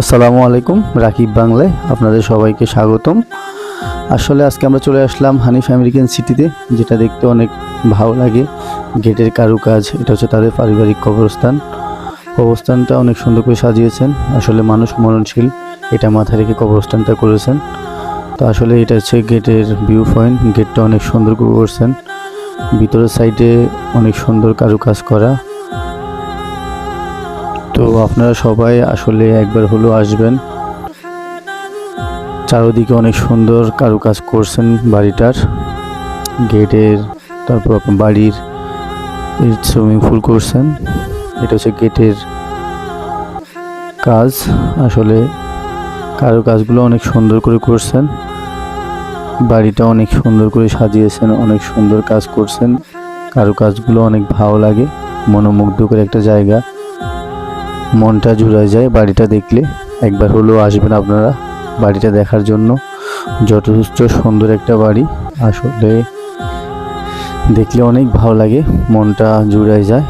আসসালামু আলাইকুম, রাকিব বাংলায় আপনাদের সবাইকে স্বাগতম। আসলে আজকে আমরা চলে আসলাম হানিফ আমেরিকান সিটিতে, যেটা দেখতে অনেক ভালো লাগে। গেটের কারুকাজ, এটা হচ্ছে তাদের পারিবারিক কবরস্থান। কবরস্থানটা অনেক সুন্দর করে সাজিয়েছেন। আসলে মানুষ মরণশীল, এটা মাথায় রেখে কবরস্থানটা করেছেন। তো আসলে এটা হচ্ছে গেটের ভিউ পয়েন্ট গেটটা অনেক সুন্দর করে করছেন। ভিতরের সাইডে অনেক সুন্দর কারুকাজ করা। তো আপনারা সবাই আসলে একবার হলেও আসবেন। চারদিকে অনেক সুন্দর কারুকাজ করছেন বাড়িটার। গেটের, তারপর বাড়ির সুইমিং পুল করছেন। এটা হচ্ছে গেটের কাজ। আসলে কারও কাজগুলো অনেক সুন্দর করে করছেন। বাড়িটা অনেক সুন্দর করে সাজিয়েছেন, অনেক সুন্দর কাজ করছেন। কারও কাজগুলো অনেক ভালো লাগে, মনোমুগ্ধকর একটা জায়গা। মনটা জুড়ে যায় বাড়িটা দেখলে। একবার হলেও আসবেন আপনারা বাড়িটা দেখার জন্য। যথেষ্ট সুন্দর একটা বাড়ি। আসলে দেখলে অনেক ভালো লাগে, মনটা জুড়ে যায়।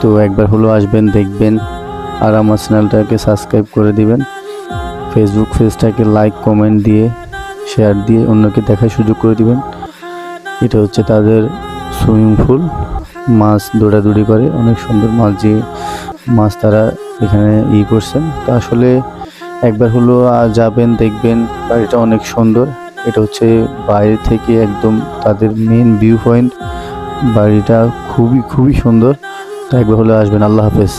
তো একবার হলেও আসবেন, দেখবেন আর আমার চ্যানেলটাকে সাবস্ক্রাইব করে দিবেন। ফেসবুক পেজটাকে লাইক কমেন্ট দিয়ে শেয়ার দিয়ে অন্যকে দেখার সুযোগ করে দিবেন। এটা হচ্ছে তাদের সুইমিং পুল মাছ দৌড়াদৌড়ি করে, অনেক সুন্দর মাছ দিয়ে মাছ তারা এখানে ই করছেন। তো আসলে একবার হলো যাবেন, দেখবেন বাড়িটা অনেক সুন্দর। এটা হচ্ছে বাইরে থেকে একদম তাদের মেন ভিউ পয়েন্ট বাড়িটা খুবই খুবই সুন্দর। তো একবার হলে আসবেন। আল্লাহ হাফেজ।